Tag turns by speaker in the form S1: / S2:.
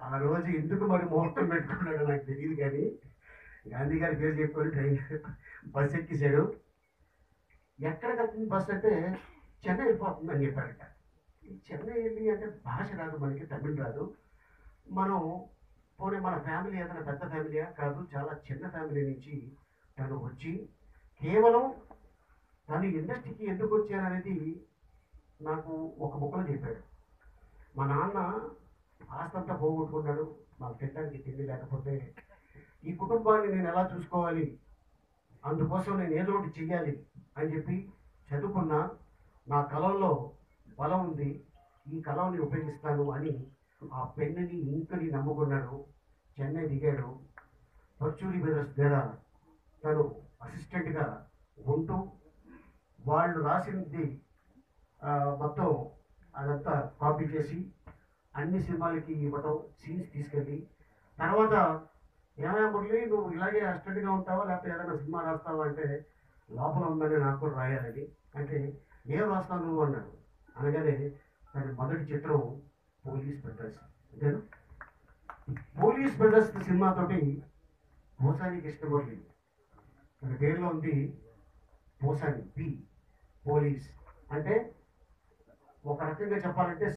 S1: ఆ రోజు ఎందుకు మరి ముహూర్తం పెట్టుకున్నాడో నాకు తెలియదు కానీ గాంధీ గారి పేరు చెప్పుకొని ట్రైన్ బస్ ఎక్కేశాడు. ఎక్కడ కట్టింది బస్ అంటే చెన్నై వెళ్ళిపోతుంది అని చెప్పారట చెన్నై వెళ్ళి అంటే భాష రాదు మనకి తమిళ్ రాదు. మనం పోనీ మన ఫ్యామిలీ ఏదైనా పెద్ద ఫ్యామిలీయా? కాదు చాలా చిన్న ఫ్యామిలీ నుంచి తను వచ్చి కేవలం తను ఇండస్ట్రీకి ఎందుకు వచ్చాననేది నాకు ఒక ముక్కలో చెప్పాడు. మా నాన్న ఆస్తంతా పోగొట్టుకున్నాడు. మాకు తినడానికి తిండి లేకపోతే ఈ కుటుంబాన్ని నేను ఎలా చూసుకోవాలి? అందుకోసం నేను ఏదో ఒకటి చెయ్యాలి అని చెప్పి చదువుకున్న నా కళల్లో బలం ఉంది. ఈ కళని ఉపయోగిస్తాను అని ఆ పెన్నుని ఇంకని నమ్ముకున్నాడు. చెన్నై దిగాడు. పర్చూరి బ్రదర్స్ దగ్గర తను అసిస్టెంట్గా ఉంటూ వాళ్ళు రాసింది మొత్తం అదంతా కాపీ చేసి అన్ని సినిమాలకి ఇవ్వటం సీన్స్ తీసుకెళ్ళి తర్వాత ఏమైనా మురళి నువ్వు ఇలాగే అస్టడీగా ఉంటావా? లేకపోతే ఏదైనా సినిమా రాస్తావా అంటే లోపల ఉందని నాకు కూడా రాయాలని అంటే ఏం రాస్తావు నువ్వు? అన్నాడు అనగానే దాని మొదటి చిత్రం పోలీస్ బ్రదర్స్ అంతేనా? పోలీస్ బ్రదర్స్ సినిమాతోటి పోసాని కృష్ణమురళి. తన పేరులో ఉంది పోసాని పి పోలీస్. అంటే ఒక రకంగా చెప్పాలంటే